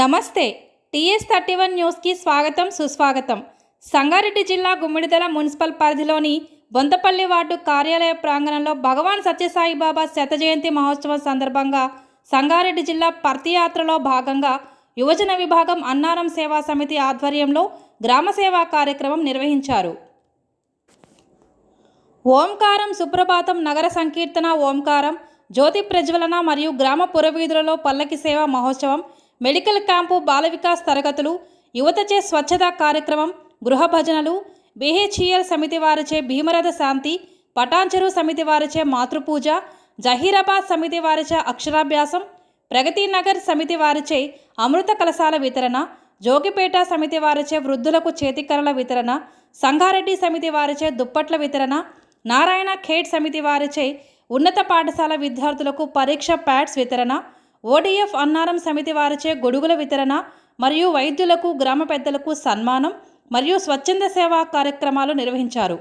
నమస్తే TS thirty one న్యూస్కి స్వాగతం సుస్వాగతం. సంగారెడ్డి జిల్లా గుమ్మిడిదల మున్సిపల్ పరిధిలోని బొంతపల్లి వార్డు కార్యాలయ ప్రాంగణంలో భగవాన్ సత్యసాయి బాబా శత జయంతి మహోత్సవం సందర్భంగా సంగారెడ్డి జిల్లా పర్తియాత్రలో భాగంగా యువజన విభాగం అన్నారం సేవా సమితి ఆధ్వర్యంలో గ్రామ సేవా కార్యక్రమం నిర్వహించారు. ఓంకారం సుప్రభాతం నగర సంకీర్తన ఓంకారం జ్యోతి ప్రజ్వలన మరియు గ్రామ పురవీధులలో పల్లకి సేవ మహోత్సవం మెడికల్ క్యాంపు బాల వికాస్ తరగతులు యువతచే స్వచ్ఛతా కార్యక్రమం గృహ భజనలు బిహెచ్ఈఎల్ సమితి వారిచే భీమరథ శాంతి పటాంచెరు సమితి వారిచే మాతృపూజ జహీరాబాద్ సమితి వారిచే అక్షరాభ్యాసం ప్రగతి నగర్ సమితి వారిచే అమృత కలశాల వితరణ జోగిపేట సమితి వారిచే వృద్ధులకు చేతికరల వితరణ సంగారెడ్డి సమితి వారిచే దుప్పట్ల వితరణ నారాయణ ఖేడ్ సమితి వారిచే ఉన్నత పాఠశాల విద్యార్థులకు పరీక్ష ప్యాడ్స్ వితరణ ఓడిఎఫ్ అన్నారం సమితి వారిచే గొడుగుల వితరణ మరియు వైద్యులకు గ్రామ పెద్దలకు సన్మానం మరియు స్వచ్ఛంద సేవా కార్యక్రమాలు నిర్వహించారు.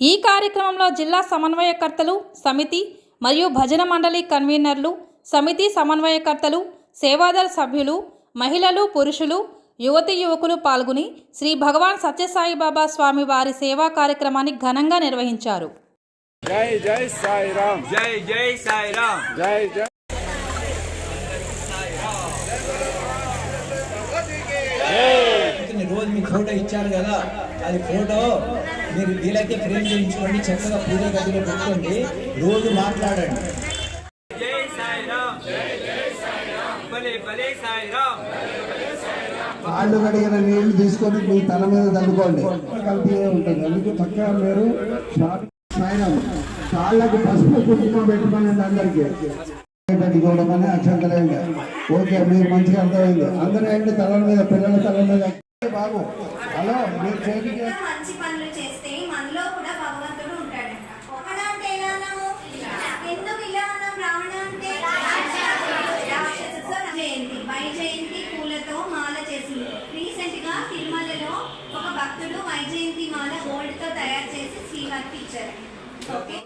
ఈ కార్యక్రమంలో జిల్లా సమన్వయకర్తలు సమితి మరియు భజన మండలి కన్వీనర్లు సమితి సమన్వయకర్తలు సేవాదళ సభ్యులు మహిళలు పురుషులు యువతి యువకులు పాల్గొని శ్రీ భగవాన్ సత్యసాయిబాబా స్వామి వారి సేవా కార్యక్రమాన్ని ఘనంగా నిర్వహించారు. జై జై సాయి రామ్ జై జై సాయి రామ్ జై జై. అందుకని రోజు మీ ఫోటో ఇచ్చారు కదా. అది ఫోటో మీరు వీలైతే ఫ్రేమ్ చేయించుకోండి చక్కగా పూజ గదిలో పెట్టుకోండి. రోజు మాట్లాడండి. కాళ్ళు కడిగిన నీళ్ళు తీసుకొని మీ తల మీద చల్లుకోండి కల్తీ ఉంటుంది. అందుకే పక్కన మీరు స్వామి సాయిరాం కాళ్ళకు పసుపు కుంకుమ పెట్టుకోండి అందరికి. కట్టుకోవడమని అక్షంతలేండి ఓకే మీరు మంచిగా అర్థమైంది. అందరూ ఏంటి తల మీద పిల్లల తల మీద? బాబు హలో మీరు చేతికి మంచి పనులు చేస్తే మనలో కూడా ఎందుకు పూలతో మాల చేసింది. తిరుమలలో ఒక భక్తుడు వైజయంతి మాల గోల్డ్తో తయారు చేసి శ్రీవారికి ఇచ్చారు. ఓకే?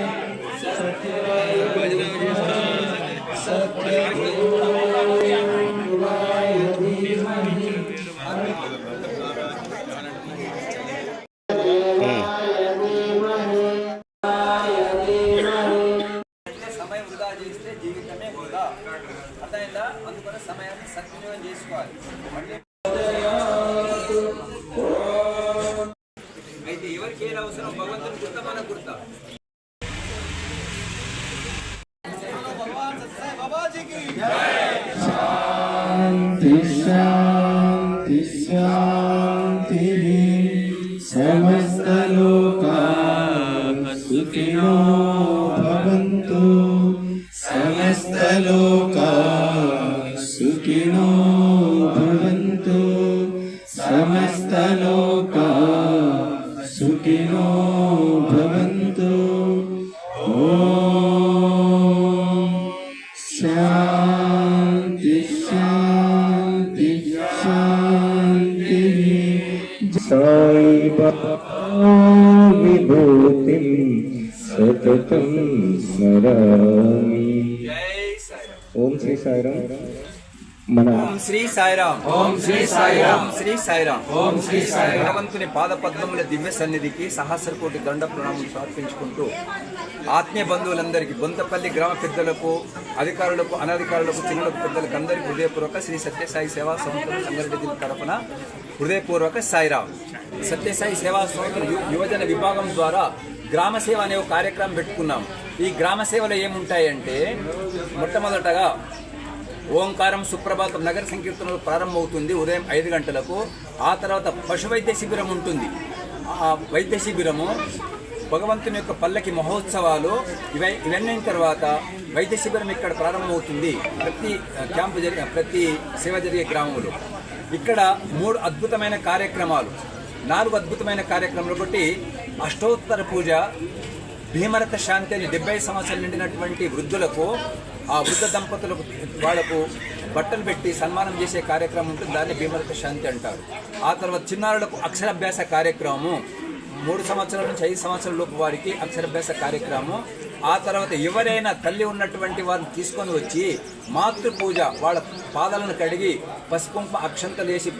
అర్థమైందా? అందుకని సమయాన్ని సద్వినియోగం చేసుకోవాలి. మళ్ళీ అయితే ఎవరికి ఏది అవసరం భగవంతుని గుర్త మన గుర్త. శాంతి శాంతి. नो भवन्तु समस्तलोका सुखिनो भवन्तु। ॐ शान्ति शान्ति शान्तिः। सायिबा विभूतिं सततं स्मरामि। ओम श्री साईराम। మన ఓం శ్రీ సాయిరామ్. ఓం శ్రీ సాయిరామ్. శ్రీ సాయిరామ్. ఓం శ్రీ సాయిరామ్. భగవంతుని పాద పద్మముల దివ్య సన్నిధికి సహస్ర కోటి దండ ప్రణామం సమర్పించుకుంటూ ఆత్మీయ బంధువులందరికీ బొంతపల్లి గ్రామ పెద్దలకు అధికారులకు అనధికారులకు చిన్నలకు పెద్దలకు అందరికీ హృదయపూర్వక శ్రీ సత్యసాయి సేవా సంస్థలు సంగారెడ్డి జిల్లా తరపున హృదయపూర్వక సాయిరామ్. సత్యసాయి సేవా సంస్థలు యు- యువజన విభాగం ద్వారా గ్రామ సేవ అనే ఒక కార్యక్రమం పెట్టుకున్నాం. ఈ గ్రామ సేవలో ఏముంటాయంటే మొట్టమొదటగా ఓంకారం సుప్రభాతం నగర సంకీర్తనలు ప్రారంభమవుతుంది ఉదయం ఐదు గంటలకు. ఆ తర్వాత పశు వైద్య శిబిరం ఉంటుంది. ఆ వైద్య శిబిరము భగవంతుని యొక్క పల్లకి మహోత్సవాలు. ఇవ ఇవన్నీ తర్వాత వైద్య శిబిరం ఇక్కడ ప్రారంభమవుతుంది ప్రతి క్యాంపు జరిగే ప్రతి సేవ జరిగే గ్రామంలో. ఇక్కడ మూడు అద్భుతమైన కార్యక్రమాలు. నాలుగు అద్భుతమైన కార్యక్రమాలు ఒకటి అష్టోత్తర పూజ భీమరథ శాంతి అని డెబ్బై సంవత్సరాలు నిండినటువంటి వృద్ధులకు ఆ వృద్ధ దంపతులకు వాళ్ళకు బట్టలు పెట్టి సన్మానం చేసే కార్యక్రమం ఉంటుంది. దాన్ని భీమరథ శాంతి అంటారు. ఆ తర్వాత చిన్నారులకు అక్షరాభ్యాస కార్యక్రమము. మూడు సంవత్సరాల నుంచి ఐదు సంవత్సరాల లోపు వారికి అక్షరాభ్యాస కార్యక్రమం ఆ తర్వాత ఎవరైనా తల్లి ఉన్నటువంటి వారిని తీసుకొని వచ్చి మాతృపూజ వాళ్ళ పాదాలను కడిగి పసుపు అక్షంతలేసి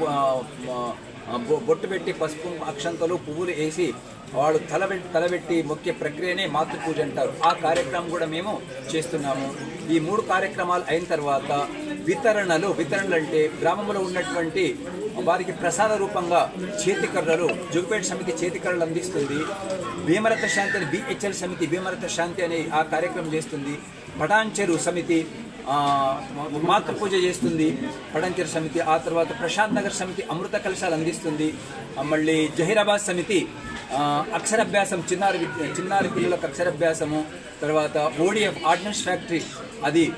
బొ- బొట్టు పెట్టి పసుపు అక్షంతలు పువ్వులు వేసి వాళ్ళు తలబెట్టి తలబెట్టి మొక్కే ప్రక్రియనే మాతృ పూజ అంటారు. ఆ కార్యక్రమం కూడా మేము చేస్తున్నాము. ఈ మూడు కార్యక్రమాలు అయిన తర్వాత వితరణలు వితరణలు అంటే గ్రామంలో ఉన్నటువంటి వారికి ప్రసాద రూపంగా చేతికర్రలు జుగుపేట సమితి చేతికర్రలు అందిస్తుంది. భీమరథ శాంతి అని బిహెచ్ఎల్ సమితి భీమరథ శాంతి అనే ఆ కార్యక్రమం చేస్తుంది. పటాంచెరు సమితి మాతృ పూజ చేస్తుంది పడంకిర సమితి ఆ తర్వాత ప్రశాంత్ నగర్ సమితి అమృత కలశాలు అందిస్తుంది. మళ్ళీ జహీరాబాద్ సమితి అక్షరాభ్యాసం చిన్నారి విద్య- చిన్నారి పిల్లలకు అక్షరాభ్యాసము తర్వాత ఓడిఎఫ్ ఆర్డినెన్స్ ఫ్యాక్టరీ అది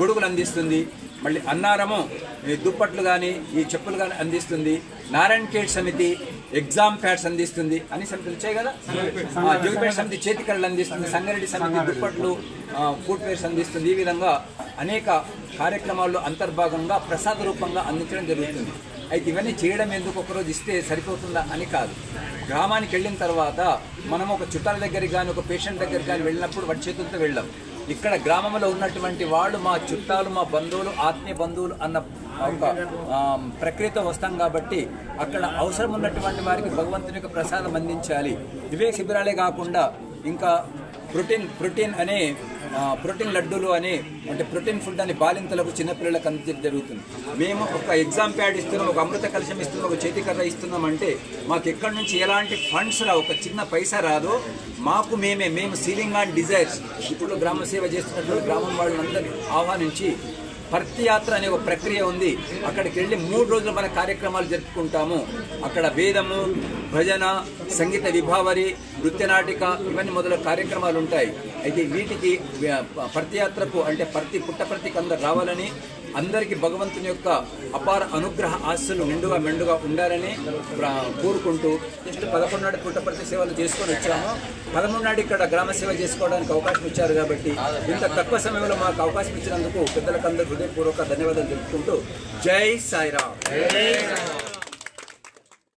గొడుగులు అందిస్తుంది. మళ్ళీ అన్నారము ఈ దుప్పట్లు కానీ ఈ చెప్పులు కానీ అందిస్తుంది. నారాయణ కేట్ సమితి ఎగ్జామ్ ప్యాడ్స్ అందిస్తుంది. అన్ని సమితులు వచ్చాయి కదా? జోగిపేట సమితి చేతికళ్ళు అందిస్తుంది సంగారెడ్డి సమితి దుప్పట్లు ఫుట్వేర్స్ అందిస్తుంది. ఈ విధంగా అనేక కార్యక్రమాల్లో అంతర్భాగంగా ప్రసాద రూపంగా అందించడం జరుగుతుంది. అయితే ఇవన్నీ చేయడం ఎందుకు ఒకరోజు ఇస్తే సరిపోతుందా అని కాదు. గ్రామానికి వెళ్ళిన తర్వాత మనం ఒక చుట్టాల దగ్గరికి కానీ ఒక పేషెంట్ దగ్గరికి కానీ వెళ్ళినప్పుడు వాటి చేతులతో వెళ్ళాం. ఇక్కడ గ్రామంలో ఉన్నటువంటి వాళ్ళు మా చుట్టాలు మా బంధువులు ఆత్మీయ బంధువులు అన్న ఒక ప్రక్రియతో వస్తాం కాబట్టి అక్కడ అవసరం ఉన్నటువంటి వారికి భగవంతుని యొక్క ప్రసాదం అందించాలి. ఇవే శిబిరాలే కాకుండా ఇంకా ప్రోటీన్ ప్రోటీన్ అనే ప్రోటీన్ లడ్డూలు అని అంటే ప్రోటీన్ ఫుడ్ అని బాలింతలకు చిన్నపిల్లలకు అందించడం జరుగుతుంది. మేము ఒక ఎగ్జామ్ ప్యాడ్ ఇస్తున్నాం ఒక అమృత కలశం ఇస్తున్నాం ఒక చేతికర్ర ఇస్తున్నాం అంటే మాకు ఎక్కడి నుంచి ఎలాంటి ఫండ్స్ రా ఒక చిన్న పైసా రాదు మాకు మేమే మేము సీలింగ్ అండ్ డిజైర్స్. ఇప్పుడు గ్రామ సేవ చేస్తున్నట్లు గ్రామం వాళ్ళందరినీ ఆహ్వానించి భర్తీ యాత్ర అనే ఒక ప్రక్రియ ఉంది. అక్కడికి వెళ్ళి మూడు రోజులు మన కార్యక్రమాలు జరుపుకుంటాము. అక్కడ వేదము భజన సంగీత విభావరి నృత్యనాటిక ఇవన్నీ మొదలు కార్యక్రమాలు ఉంటాయి. అయితే వీటికి భర్తీ యాత్రకు అంటే ప్రతి పుట్టప్రతికి అందరు రావాలని అందరికీ భగవంతుని యొక్క అపార అనుగ్రహ ఆశలు నిండుగా మెండుగా ఉండాలని కోరుకుంటూ జస్ట్ పదకొండు నాడు పుట్టప్రతి సేవలు చేసుకొని వచ్చాము. పదమూడు నాడు ఇక్కడ గ్రామ సేవ చేసుకోవడానికి అవకాశం ఇచ్చారు కాబట్టి ఇంత తక్కువ సమయంలో మాకు అవకాశం ఇచ్చినందుకు పెద్దలకు అందరూ హృదయపూర్వక ధన్యవాదాలు తెలుపుకుంటూ జై సాయిరామ్.